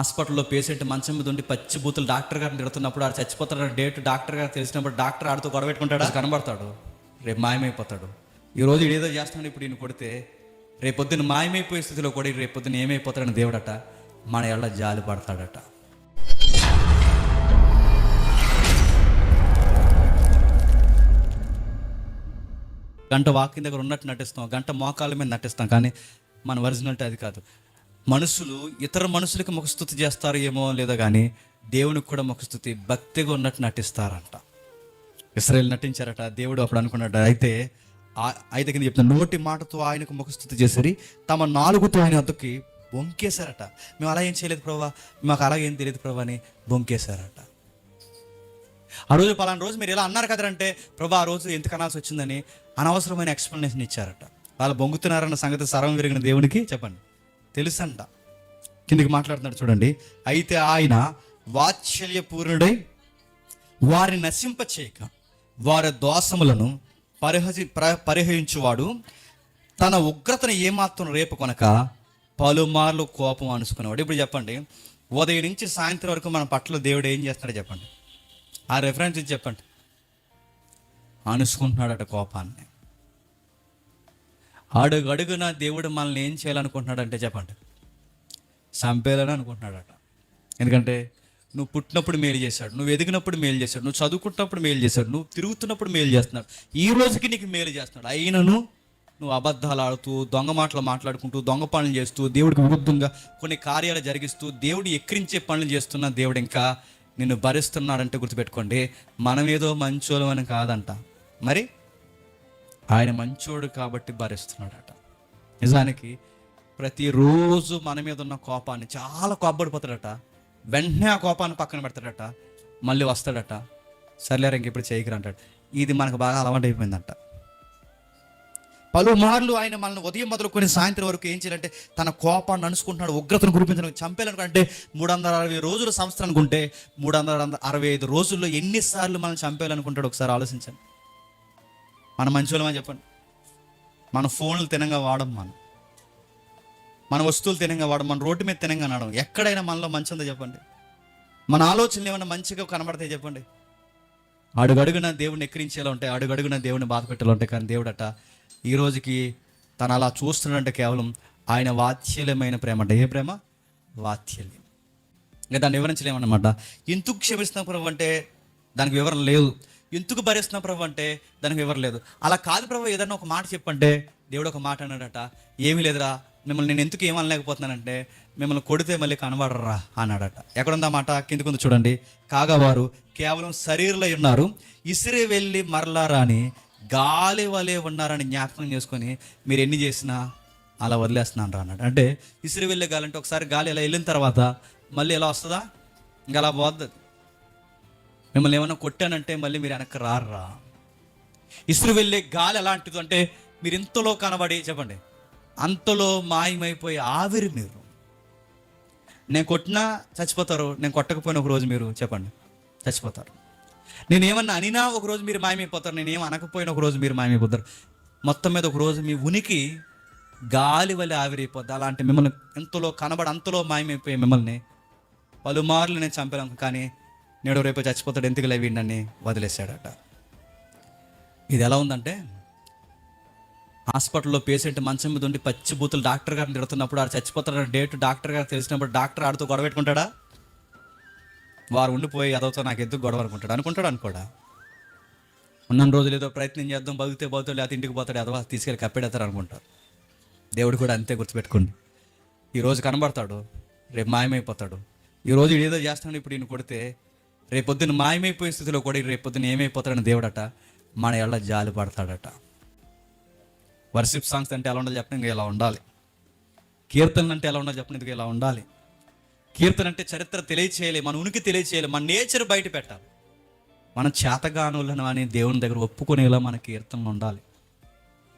హాస్పిటల్లో పేషెంట్ మంచం మీద ఉండి పచ్చి బూతులు డాక్టర్ గారిని తిడుతున్నప్పుడు ఆడు చచ్చిపోతాడు. డేట్ డాక్టర్ గారు తెలిసినప్పుడు డాక్టర్ ఆడితో గొడవ పెట్టుకుంటాడు? కనబడతాడు. రేపు మాయమైపోతాడు. ఈరోజు ఏదో చేస్తున్నాడు ఇప్పుడు ఈయన కొడితే రేపొద్దున మాయమైపోయే స్థితిలో కూడా రేపొద్దున ఏమైపోతాడని దేవుడట మన ఎళ్ళ జాలి పడతాడట. గంట వాకింగ్ దగ్గర ఉన్నట్టు నటిస్తాం గంట మోకాళ్ళ మీద నటిస్తాం కానీ మన ఒరిజినల్టీ అది కాదు. మనుషులు ఇతర మనుషులకి ముఖస్థుతి చేస్తారు ఏమో లేదో కానీ దేవునికి కూడా ముఖస్థుతి భక్తిగా ఉన్నట్టు నటిస్తారంట. ఇస్రాయల్ నటించారట దేవుడు అప్పుడు అనుకున్నాడు అయితే అయితే కింద చెప్తున్నా నోటి మాటతో ఆయనకు ముఖస్థుతి చేసరి తమ నాలుగుతో ఆయన వద్దకి బొంకేశారట. మేము అలా ఏం చేయలేదు ప్రభా మాకు అలాగేం తెలియదు ప్రభా అని బొంకేశారట. ఆ రోజు పలానా రోజు మీరు ఇలా అన్నారు కదంటే ప్రభా ఆ రోజు ఎందుకు అనాల్సి వచ్చిందని అనవసరమైన ఎక్స్ప్లెనేషన్ ఇచ్చారట. వాళ్ళు బొంగుతున్నారన్న సంగతి సర్వం విరిగిన దేవునికి చెప్పండి. తెలుసంట. కిందికి మాట్లాడుతున్నాడు చూడండి. అయితే ఆయన వాత్సల్యపూర్ణుడై వారిని నశింప చేయక వారి దోషములను పరిహసి పరిహరించువాడు. తన ఉగ్రతను ఏమాత్రం రేపు కొనక పలుమార్లు కోపం అనుసుకునేవాడు ఇప్పుడు చెప్పండి ఉదయం నుంచి సాయంత్రం వరకు మన పట్ల దేవుడు ఏం చేస్తాడో చెప్పండి. ఆ రెఫరెన్స్ చెప్పండి. అనుసుకుంటున్నాడట కోపాన్ని. అడుగు అడుగున దేవుడు మనల్ని ఏం చేయాలనుకుంటున్నాడంటే చెప్పండి. చంపేయాలని అనుకుంటున్నాడట. ఎందుకంటే నువ్వు పుట్టినప్పుడు మేలు చేశాడు నువ్వు ఎదిగినప్పుడు మేలు చేశాడు నువ్వు చదువుకుంటున్నప్పుడు మేలు చేశాడు నువ్వు తిరుగుతున్నప్పుడు మేలు చేస్తున్నాడు. ఈ రోజుకి నీకు మేలు చేస్తున్నాడు. అయినను నువ్వు అబద్ధాలు ఆడుతూ దొంగ మాటలు మాట్లాడుకుంటూ దొంగ పనులు చేస్తూ దేవుడికి విరుద్ధంగా కొన్ని కార్యాలు జరిగిస్తూ దేవుడు ఎక్కిరించే పనులు చేస్తున్న దేవుడు ఇంకా నిన్ను భరిస్తున్నాడంటే గుర్తుపెట్టుకోండి. మనం ఏదో మంచోళం అని కాదంట. మరి ఆయన మంచోడు కాబట్టి భరిస్తున్నాడట. నిజానికి ప్రతిరోజు మన మీద ఉన్న కోపాన్ని చాలా కోప్పడిపోతాడట. వెంటనే ఆ కోపాన్ని పక్కన పెడతాడట. మళ్ళీ వస్తాడట. సర్లేరు ఇంకెప్పుడు చేయకరా అంటాడు. ఇది మనకు బాగా అలవాటు అయిపోయిందంట. పలుమార్లు ఆయన మనల్ని ఉదయం మొదలుకొని సాయంత్రం వరకు ఏం చేయాలంటే తన కోపాన్ని అనుసుకుంటున్నాడు ఉగ్రతను కురిపించడం చంపేయాలనుకుంటే మూడు వందల అరవై రోజులు సంవత్సరానికి అనుకుంటే మూడు వందల అరవై ఐదు రోజుల్లో ఎన్నిసార్లు మనం చంపేయాలనుకుంటాడు ఒకసారి ఆలోచించండి. మన మంచోళ్ళమని చెప్పండి. మన ఫోన్లు తినంగా వాడం మనం. మన వస్తువులు తినంగా వాడం మన రోడ్డు మీద తినంగా నడడం ఎక్కడైనా మనలో మంచి ఉందో చెప్పండి. మన ఆలోచనలు ఏమైనా మంచిగా కనబడతాయి చెప్పండి. అడుగడుగున దేవుని ఎక్కిరించేలా ఉంటాయి అడుగడుగున దేవుని బాధ పెట్టేలా ఉంటాయి. కానీ దేవుడట ఈ రోజుకి తను అలా చూస్తున్నాడంటే కేవలం ఆయన వాత్సల్యమైన ప్రేమ అంటే ఏ ప్రేమ? వాత్సల్యం. ఇంకా దాన్ని వివరించలేమన్నమాట. ఎందుకు క్షమిస్తున్న ప్రభు అంటే దానికి వివరణ లేదు. ఎందుకు భరిస్తున్నా ప్రభు అంటే దానికి వివరణ లేదు. అలా కాదు ప్రభు ఏదైనా ఒక మాట చెప్పంటే దేవుడు ఒక మాట అన్నాడట ఏమీ లేదురా మిమ్మల్ని నేను ఎందుకు ఏమనలేకపోతున్నానంటే మిమ్మల్ని కొడితే మళ్ళీ కనబడరా అన్నాడట. ఎక్కడుందా మాట? కిందకుంది చూడండి. కాగా వారు కేవలం శరీరంలో ఉన్నారు. ఇసిరి వెళ్ళి మరలా రాని గాలి వలె ఉన్నారని జ్ఞాపకం చేసుకొని మీరు ఎన్ని చేసినా అలా వదిలేస్తున్నాను రా అన్నాడు. అంటే ఇసిరి వెళ్ళే గాలి అంటే ఒకసారి గాలి ఇలా వెళ్ళిన తర్వాత మళ్ళీ ఎలా వస్తుందా? ఇంకా అలా పోద్ది. మిమ్మల్ని ఏమైనా కొట్టానంటే మళ్ళీ మీరు వెనక్కి రారా ఇసురు వెళ్ళే గాలి ఎలాంటిది అంటే మీరు ఇంతలో కనబడి చెప్పండి. అంతలో మాయమైపోయి ఆవిరి మీరు. నేను కొట్టినా చచ్చిపోతారు నేను కొట్టకపోయినా ఒక రోజు మీరు చెప్పండి. చచ్చిపోతారు. నేనేమన్నా అనినా ఒక రోజు మీరు మాయమైపోతారు నేను అనకపోయినా ఒక రోజు మీరు మాయమైపోతారు. మొత్తం మీద ఒక రోజు మీ ఉనికి గాలి వల్ల ఆవిరైపోద్ది. అలాంటి మిమ్మల్ని ఎంతలో కనబడి అంతలో మాయమైపోయి మిమ్మల్ని పలుమార్లు నేను చంపాను కానీ నేడు రేపు చచ్చిపోతాడు ఎందుకు లేవిండని వదిలేశాడట. ఇది ఎలా ఉందంటే హాస్పిటల్లో పేషెంట్ మంచం మీద ఉండి పచ్చిబూతులు డాక్టర్ గారిని తిడుతున్నప్పుడు ఆడు చచ్చిపోతాడు డేట్ డాక్టర్ గారు తెలిసినప్పుడు డాక్టర్ ఆడితో గొడవ పెట్టుకుంటాడా? వారు ఉండిపోయి అదవుతో నాకు ఎందుకు గొడవ అనుకుంటాడు? అనుకుంటాడు అనుకోడా? ఉన్న రోజులు ఏదో ప్రయత్నం చేద్దాం బతికితే బతులు లేకపోతే ఇంటికి పోతాడు అదవా తీసుకెళ్ళి కప్పెడతారు అనుకుంటారు. దేవుడు కూడా అంతే గుర్తుపెట్టుకోండి. ఈరోజు కనబడతాడు రేపు మాయమైపోతాడు. ఈరోజు ఏదో చేస్తాడు ఇప్పుడు ఈయన కొడితే రేపొద్దున మాయమైపోయే స్థితిలో కూడా రేపొద్దున ఏమైపోతాడని దేవుడట మన ఎళ్ళ జాలి పడతాడట. వర్షిప్ సాంగ్స్ అంటే ఎలా ఉండాలి చెప్పండి ఇలా ఉండాలి. కీర్తనలు అంటే ఎలా ఉండాలి చెప్పండి ఇలా ఉండాలి. కీర్తన అంటే చరిత్ర తెలియచేయాలి మన ఉనికి తెలియచేయాలి మన నేచర్ బయట పెట్టాలి. మన చేతగానులను అని దేవుని దగ్గర ఒప్పుకునేలా మన కీర్తనలు ఉండాలి.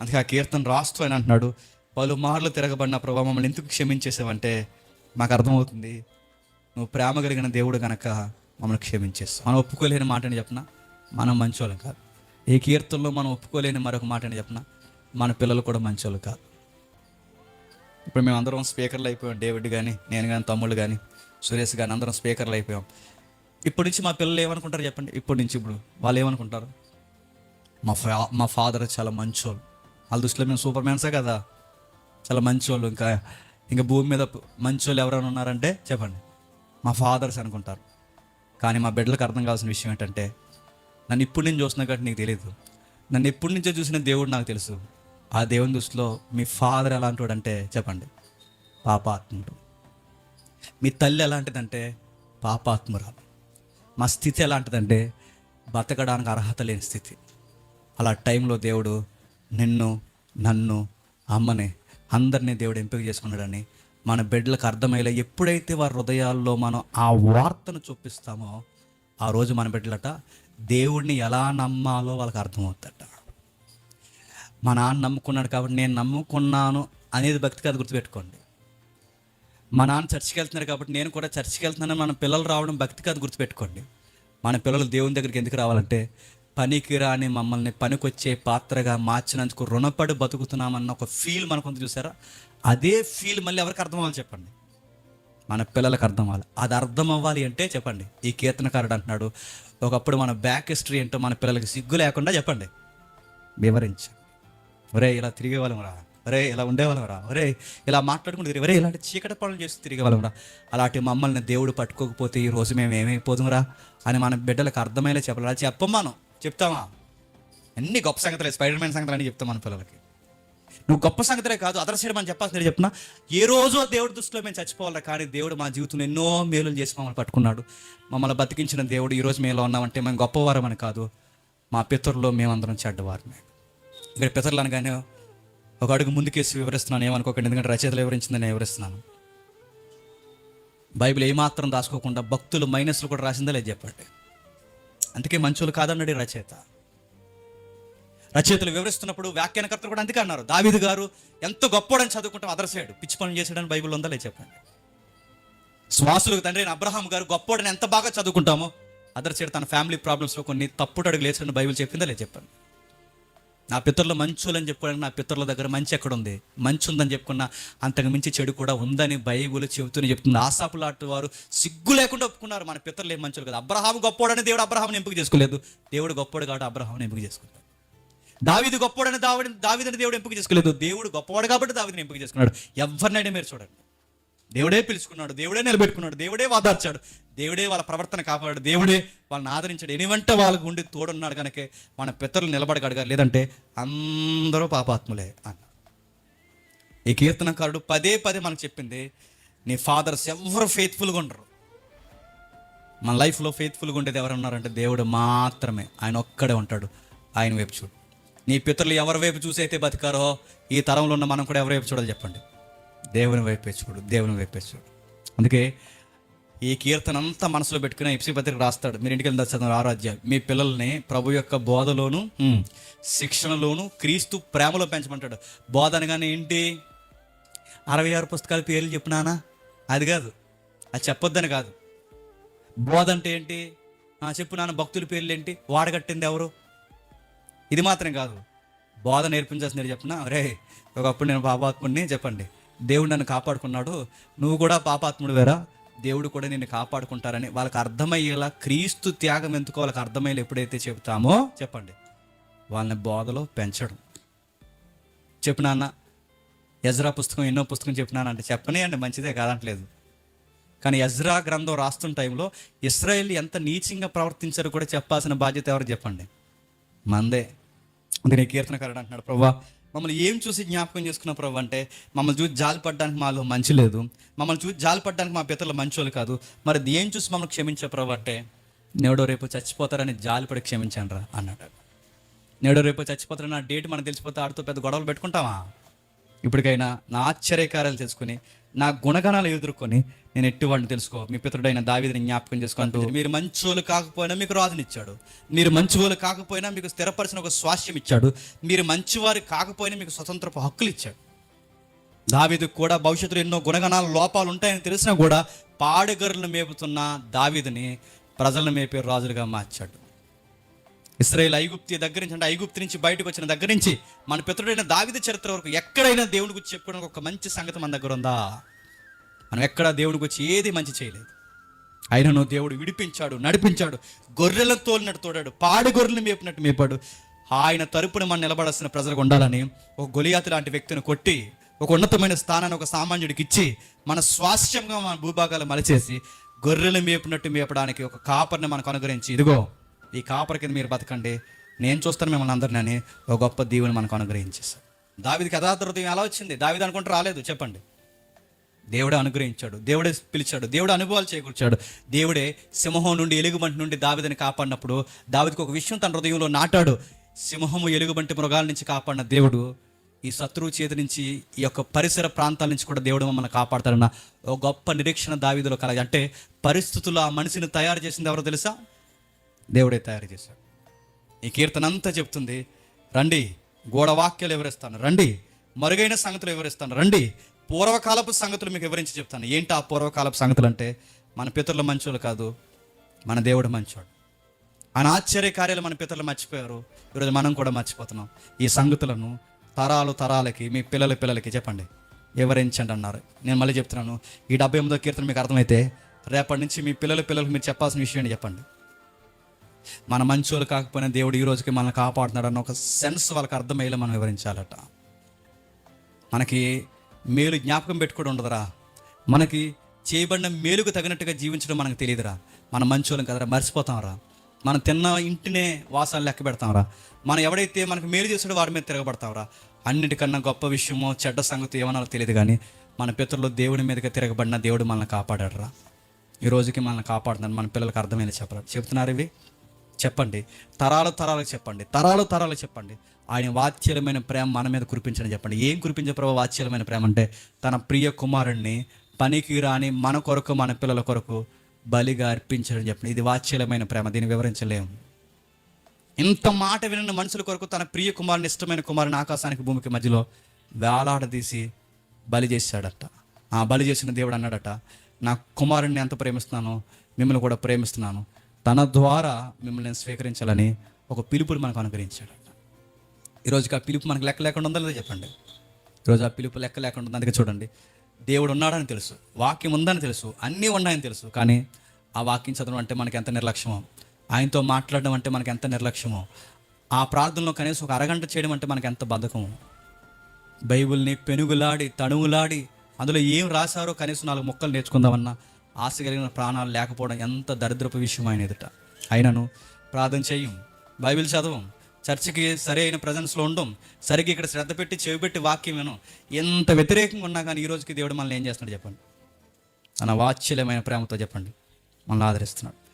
అందుకే ఆ కీర్తన రాస్తూ అని అంటున్నాడు పలుమార్లు తిరగబడిన ప్రభావ మమ్మల్ని ఎందుకు క్షమించేసావంటే మాకు అర్థమవుతుంది నువ్వు ప్రేమ కలిగిన దేవుడు గనక మమ్మల్ని క్షమించేస్తాం. మనం ఒప్పుకోలేని మాట అని చెప్పిన? మనం మంచోళ్ళం కాదు. ఈ కీర్తనలో మనం ఒప్పుకోలేని మరొక మాట అని చెప్పిన? మన పిల్లలు కూడా మంచోళ్ళు కాదు. ఇప్పుడు మేము అందరం స్పీకర్లు అయిపోయాం. డేవిడ్ కానీ నేను కానీ తమ్ముళ్ళు కానీ సురేష్ కానీ అందరం స్పీకర్లు అయిపోయాం. ఇప్పటి నుంచి మా పిల్లలు ఏమనుకుంటారు చెప్పండి? ఇప్పటి నుంచి ఇప్పుడు వాళ్ళు ఏమనుకుంటారు? మా ఫా మా ఫాదర్ చాలా మంచోళ్ళు. వాళ్ళ దృష్టిలో మేము సూపర్ మ్యాన్సే కదా. చాలా మంచోళ్ళు. ఇంకా ఇంకా భూమి మీద మంచోళ్ళు ఎవరైనా ఉన్నారంటే చెప్పండి. మా ఫాదర్స్ అనుకుంటారు. కానీ మా బిడ్డలకు అర్థం కావాల్సిన విషయం ఏంటంటే నన్ను ఇప్పుడు నుంచి చూస్తున్నా కాబట్టి నీకు తెలియదు నన్ను ఎప్పటి నుంచో చూసిన దేవుడు నాకు తెలుసు. ఆ దేవుని దృష్టిలో మీ ఫాదర్ ఎలాంటి అంటే చెప్పండి. పాపాత్ముడు. మీ తల్లి ఎలాంటిదంటే పాపాత్మురాలు. మా స్థితి ఎలాంటిదంటే బతకడానికి అర్హత లేని స్థితి. అలా టైంలో దేవుడు నిన్ను నన్ను అమ్మని అందరినీ దేవుడు ఎంపిక చేసుకున్నాడని మన బిడ్డలకు అర్థమయ్యేలా ఎప్పుడైతే వారి హృదయాల్లో మనం ఆ వార్తను చూపిస్తామో ఆ రోజు మన బిడ్డలట దేవుడిని ఎలా నమ్మాలో వాళ్ళకి అర్థమవుతుందట. మా నాన్న నమ్ముకున్నాడు కాబట్టి నేను నమ్ముకున్నాను అనేది భక్తి కాదు గుర్తుపెట్టుకోండి. మా నాన్న చర్చికి వెళ్తున్నారు కాబట్టి నేను కూడా చర్చికి వెళ్తున్నాను మన పిల్లలు రావడం భక్తి కాదు గుర్తుపెట్టుకోండి. మన పిల్లలు దేవుని దగ్గరికి ఎందుకు రావాలంటే పనికి రాని మమ్మల్ని పనికొచ్చే పాత్రగా మార్చినందుకు రుణపడి బతుకుతున్నామన్న ఒక ఫీల్ మనకు చూసారా? అదే ఫీల్ మళ్ళీ ఎవరికి అర్థం అవ్వాలి చెప్పండి? మన పిల్లలకు అర్థం అవ్వాలి. అది అర్థం అవ్వాలి అంటే చెప్పండి. ఈ కీర్తనకారుడు అంటున్నాడు ఒకప్పుడు మన బ్యాక్ హిస్టరీ ఏంటో మన పిల్లలకి సిగ్గు లేకుండా చెప్పండి. వివరించు ఒరే ఇలా తిరిగేవాళ్ళం రా. ఒరే ఇలా ఉండేవాళ్ళం రా. ఒరే ఇలా మాట్లాడుకుంటూ తిరిగి ఒరే ఇలాంటి చీకటి పనులు చేసి తిరిగేవాళ్ళం రా. అలాంటి మమ్మల్ని దేవుడు పట్టుకోకపోతే ఈ రోజు మేము ఏమైపోదుం రా? అని మన బిడ్డలకు అర్థమయ్యేలా చెప్పాలి. అలా చెప్పం మనం. చెప్తామా? అన్ని గొప్ప సంగతులు స్పైడర్ మ్యాన్ సంగతులు అని చెప్తాం మన పిల్లలకి. నువ్వు గొప్ప సంగతులే కాదు అదర్ సైడ్ మనం చెప్పాల్సిన చెప్తున్నా. ఏ రోజు దేవుడి దృష్టిలో మేము చచ్చిపోవాలి కానీ దేవుడు మా జీవితంలో ఎన్నో మేలులు చేసి మమ్మల్ని పట్టుకున్నాడు. మమ్మల్ని బతికించిన దేవుడు ఈరోజు మేలో ఉన్నామంటే మేము గొప్పవారం అని కాదు మా పితరులో మేమందరం చెడ్డవారమే. ఇక్కడ పితరులు అనగానే ఒక అడుగు ముందుకేసి వివరిస్తున్నాను ఏమనుకోకండి ఎందుకంటే రచయితలు వివరించిందని నేను వివరిస్తున్నాను. బైబిల్ ఏమాత్రం దాచుకోకుండా భక్తులు మైనస్లు కూడా రాసిందా లేదు చెప్పండి. అందుకే మంచోళ్ళు కాదన్నాడు రచయిత. రచయితలు వివరిస్తున్నప్పుడు వ్యాఖ్యానకర్తలు కూడా అందుకే అన్నారు. దావీదు గారు ఎంత గొప్పోడని చదువుకుంటాం అదరసాడు పిచ్చి పనులు చేసాడని బైబిల్ ఉందా లేదు చెప్పండి. శ్వాసులకు తండ్రి అయిన అబ్రహాం గారు గొప్పోడని ఎంత బాగా చదువుకుంటామో అదర్ సైడ్ తన ఫ్యామిలీ ప్రాబ్లమ్స్లో కొన్ని తప్పుడు అడుగులు లేచిన బైబిల్ చెప్పిందా లే చెప్పండి. నా పితరులు మంచులని చెప్పుకోవడానికి నా పితరుల దగ్గర మంచి ఎక్కడ ఉంది మంచి ఉందని చెప్పుకున్న అంతకు మించి చెడు కూడా ఉందని బైబుల్ చెబుతూనే చెప్తుంది. ఆశాపులాంటి వారు సిగ్గు లేకుండా ఒప్పుకున్నారు. మన పితరులు ఏం మంచులు కదా. అబ్రహాం గొప్పోడని దేవుడు అబ్రహాం ఎంపిక చేసుకోలేదు. దేవుడు గొప్పోడు కాబట్టి అబ్రహాం ఎంపిక చేసుకున్నాడు దావిది గొప్పవాడని దావిడి దావిదని దేవుడు ఎంపిక చేసుకోలేదు. దేవుడు గొప్పవాడు కాబట్టి దావిదని ఎంపిక చేసుకున్నాడు. ఎవరినైనా మీరు చూడండి. దేవుడే పిలుచుకున్నాడు. దేవుడే నిలబెట్టుకున్నాడు. దేవుడే వాదార్చాడు. దేవుడే వాళ్ళ ప్రవర్తన కాపాడాడు. దేవుడే వాళ్ళని ఆదరించాడు. ఎనివంట వాళ్ళకు ఉండి తోడున్నాడు కనుక మన పితరులు నిలబడగడగారు లేదంటే అందరూ పాపాత్ములే అన్న. ఈ కీర్తనకారుడు పదే పదే మనకు చెప్పింది నీ ఫాదర్స్ ఎవరు ఫెయిత్ఫుల్గా ఉండరు. మన లైఫ్లో ఫెయిత్ఫుల్గా ఉండేది ఎవరు ఉన్నారంటే దేవుడు మాత్రమే. ఆయన ఒక్కడే ఉంటాడు. ఆయన వైపు చూడు. నీ పితరులు ఎవరి వైపు చూసి అయితే బతికారో ఈ తరంలో ఉన్న మనం కూడా ఎవరి వైపు చూడాలి చెప్పండి. దేవుని వైపే చూడు దేవుని వైపే చూడు. అందుకే ఈ కీర్తన అంతా మనసులో పెట్టుకుని ఎప్సి పత్రిక రాస్తాడు. మీరు ఇంటికి వెళ్ళి ఆరాధ్య మీ పిల్లల్ని ప్రభు యొక్క బోధలోను శిక్షణలోను క్రీస్తు ప్రేమలో పెంచమంటాడు. బోధ అనగానే ఏంటి? అరవై ఆరు పుస్తకాల పేర్లు చెప్పినానా అది కాదు. అది చెప్పొద్దని కాదు. బోధ అంటే ఏంటి? చెప్పు నాన్న భక్తుల పేర్లు ఏంటి? వాడగట్టింది ఎవరు? ఇది మాత్రం కాదు. బోధ నేర్పించాల్సింది చెప్పిన రే ఒకప్పుడు నేను పాపాత్ముడిని చెప్పండి. దేవుడు నన్ను కాపాడుకున్నాడు. నువ్వు కూడా పాపాత్ముడు వేరా? దేవుడు కూడా నిన్ను కాపాడుకుంటారని వాళ్ళకి అర్థమయ్యేలా క్రీస్తు త్యాగం ఎందుకో వాళ్ళకి అర్థమయ్యేలా ఎప్పుడైతే చెబుతామో చెప్పండి. వాళ్ళని బోధలో పెంచడం. చెప్పినాన్న ఎజ్రా పుస్తకం ఎన్నో పుస్తకం చెప్పినానంటే చెప్పనే అండి మంచిదే కాదంటలేదు. కానీ ఎజ్రా గ్రంథం రాస్తున్న టైంలో ఇస్రాయేల్ ఎంత నీచంగా ప్రవర్తించారో కూడా చెప్పాల్సిన బాధ్యత ఎవరు చెప్పండి. మందే. అందుకే కీర్తనకారుడు అంటున్నాడు ప్రభా మమ్మల్ని ఏం చూసి జ్ఞాపకం చేసుకున్న ప్రభు అంటే మమ్మల్ని చూసి జాలిపడడానికి మాలో మంచి లేదు. మమ్మల్ని చూసి జాలిపడడానికి మా పితరులు మంచోళ్ళు కాదు. మరి ఏం చూసి మమ్మల్ని క్షమించే ప్రభు అంటే నేడో రేపు చచ్చిపోతారని జాలిపడి క్షమించాను రా అన్నాడు. నేడో రేపు చచ్చిపోతారని నా డేట్ మనకు తెలిసిపోతే ఆడితో పెద్ద గొడవలు పెట్టుకుంటావా? ఇప్పటికైనా నా ఆశ్చర్యకార్యాలు తెలుసుకుని నా గుణగణాలు ఎదుర్కొని నేను ఎట్టివాడిని తెలుసుకో? మీ పితరుడైన దావీదిని జ్ఞాపకం చేసుకుంటూ మీరు మంచోళ్ళు కాకపోయినా మీకు రాజునిచ్చాడు మీరు మంచివాళ్ళు కాకపోయినా మీకు స్థిరపరిచిన ఒక స్వాస్థ్యం ఇచ్చాడు. మీరు మంచివారు కాకపోయినా మీకు స్వతంత్రపు హక్కులు ఇచ్చాడు. దావీదు కూడా భవిష్యత్తులో ఎన్నో గుణగణాల లోపాలు ఉంటాయని తెలిసినా కూడా పాడగరులను మేపుతున్న దావీదుని ప్రజలను మేపే రాజులుగా మార్చాడు. ఇస్రాయేల్ ఐగుప్తి దగ్గర నుంచి అంటే ఐగుప్తి నుంచి బయటకు వచ్చిన దగ్గర నుంచి మన పితరుడైన దావిద చరిత్ర వరకు ఎక్కడైనా దేవుడి గురించి చెప్పుకోవడానికి ఒక మంచి సంగతి మన దగ్గర ఉందా? మనం ఎక్కడ దేవుడి గురించి ఏది మంచి చేయలేదు. ఆయనను దేవుడు విడిపించాడు నడిపించాడు గొర్రెలను తోలినట్టు తోడాడు పాడి గొర్రెలు మేపినట్టు మేపాడు. ఆయన తరపున మనం నిలబడాల్సిన ప్రజలకు ఉండాలని ఒక గొలియాతి లాంటి వ్యక్తిని కొట్టి ఒక ఉన్నతమైన స్థానాన్ని ఒక సామాన్యుడికి ఇచ్చి మన స్వాస్థ్యంగా మన భూభాగాలు మలచేసి గొర్రెలు మేపినట్టు మేపడానికి ఒక కాపర్ని మనకు అనుగ్రహించి ఇదిగో ఈ కాపర కింద మీరు బతకండి. నేను చూస్తాను మిమ్మల్ని అందరినీ ఒక గొప్ప దీవుని మనకు అనుగ్రహించేశారు దావిదికి యథార్థ హృదయం ఎలా వచ్చింది? దావిది అనుకుంటే రాలేదు చెప్పండి. దేవుడే అనుగ్రహించాడు దేవుడే పిలిచాడు దేవుడు అనుభవాలు చేకూర్చాడు. దేవుడే సింహం నుండి ఎలుగుబంటి నుండి దావిదని కాపాడినప్పుడు దావిదికి ఒక విషయం తన హృదయంలో నాటాడు. సింహము ఎలుగుబంటి మృగాల నుంచి కాపాడిన దేవుడు ఈ శత్రువు చేతి నుంచి ఈ యొక్క పరిసర ప్రాంతాల నుంచి కూడా దేవుడు మమ్మల్ని కాపాడతాడన్న ఒక గొప్ప నిరీక్షణ దావిదిలో కలగ అంటే పరిస్థితులు ఆ మనిషిని తయారు చేసింది ఎవరో తెలుసా? దేవుడే తయారు చేశాడు. ఈ కీర్తన అంతా చెప్తుంది రండి గోడ వాక్యాలు వివరిస్తాను రండి మరుగైన సంగతులు వివరిస్తాను రండి పూర్వకాలపు సంగతులు మీకు వివరించి చెప్తాను. ఏంటి ఆ పూర్వకాలపు సంగతులు అంటే మన పితరుల మంచోళ్ళు కాదు మన దేవుడు మంచోడు. ఆయన ఆశ్చర్య కార్యాలు మన పితరులు మర్చిపోయారు ఈరోజు మనం కూడా మర్చిపోతున్నాం. ఈ సంగతులను తరాలు తరాలకి మీ పిల్లల పిల్లలకి చెప్పండి. వివరించండి అన్నారు. నేను మళ్ళీ చెప్తున్నాను ఈ డెబ్బై ఎనిమిదో కీర్తన మీకు అర్థమైతే రేపటి నుంచి మీ పిల్లల పిల్లలకు మీరు చెప్పాల్సిన విషయం చెప్పండి. మన మంచోళ్ళు కాకపోయినా దేవుడు ఈ రోజుకి మనల్ని కాపాడుతున్నాడు అన్న ఒక సెన్స్ వాళ్ళకి అర్థమయ్యేలా మనం వివరించాలట. మనకి మేలు జ్ఞాపకం పెట్టుకోవడం ఉండదురా. మనకి చేయబడిన మేలుకు తగినట్టుగా జీవించడం మనకు తెలియదురా. మన మంచోళ్ళం కదరా మర్చిపోతాంరా. మనం తిన్న ఇంటినే వాసాలు లెక్క పెడతాంరా. మనం ఎవడైతే మనకు మేలు చేసాడో వారి మీద తిరగబడతాంరా. అన్నిటికన్నా గొప్ప విషయమో చెడ్డ సంగతి ఏమన్నా తెలియదు కానీ మన పితరులు దేవుడి మీదకి తిరగబడిన దేవుడు మనల్ని కాపాడాడురా. ఈ రోజుకి మనల్ని కాపాడుతున్నాడు. మన పిల్లలకు అర్థమైంది చెప్పరా. చెప్తున్నారు ఇవి? చెప్పండి. తరాలు తరాలకు చెప్పండి. తరాలు తరాలు చెప్పండి. ఆయన వాత్సల్యమైన ప్రేమ మన మీద కురిపించని చెప్పండి. ఏం కురిపించే ప్రభావ వాత్సల్యమైన ప్రేమ అంటే తన ప్రియ కుమారుణ్ణి పనికి రాని మన కొరకు మన పిల్లల కొరకు బలిగా అర్పించడం చెప్పండి. ఇది వాత్సల్యమైన ప్రేమ. దీన్ని వివరించలేము. ఇంత మాట వినని మనుషుల కొరకు తన ప్రియ కుమారుని ఇష్టమైన కుమారుని ఆకాశానికి భూమికి మధ్యలో వేలాడదీసి బలి చేశాడట. ఆ బలి చేసిన దేవుడు అన్నాడట నా కుమారుణ్ణి ఎంత ప్రేమిస్తున్నానో మిమ్మల్ని కూడా ప్రేమిస్తున్నాను. తన ద్వారా మిమ్మల్ని నేను స్వీకరించాలని ఒక పిలుపుని మనకు అనుగ్రహించాడు. ఈరోజుకి ఆ పిలుపు మనకు లెక్క లేకుండా ఉందా లేదా చెప్పండి? ఈరోజు ఆ పిలుపు లెక్క లేకుండా ఉంది? అందుకే చూడండి. దేవుడు ఉన్నాడని తెలుసు. వాక్యం ఉందని తెలుసు. అన్నీ ఉన్నాయని తెలుసు. కానీ ఆ వాక్యం చదవడం అంటే మనకి ఎంత నిర్లక్ష్యమో ఆయనతో మాట్లాడడం అంటే మనకి ఎంత నిర్లక్ష్యమో ఆ ప్రార్థనలో కనీసం ఒక అరగంట చేయడం అంటే మనకి ఎంత బద్ధకమో. బైబిల్ని పెనుగులాడి తణువులాడి అందులో ఏం రాశారో కనీసం నాలుగు మొక్కలు నేర్చుకుందామన్నా ఆశ కలిగిన ప్రాణాలు లేకపోవడం ఎంత దరిద్రపు విషయం ఆయన ఎదుట. అయినను ప్రార్థన చేయం. బైబిల్ చదవం. చర్చికి సరి అయిన ప్రజెన్స్లో ఉండం. సరిగ్గా ఇక్కడ శ్రద్ధ పెట్టి చెవిపెట్టి వాక్యం వినం. ఎంత వ్యతిరేకంగా ఉన్నా కానీ ఈ రోజుకి దేవుడు మనల్ని ఏం చేస్తున్నాడు చెప్పండి. తన వాత్సల్యమైన ప్రేమతో చెప్పండి. మనల్ని ఆదరిస్తున్నాడు.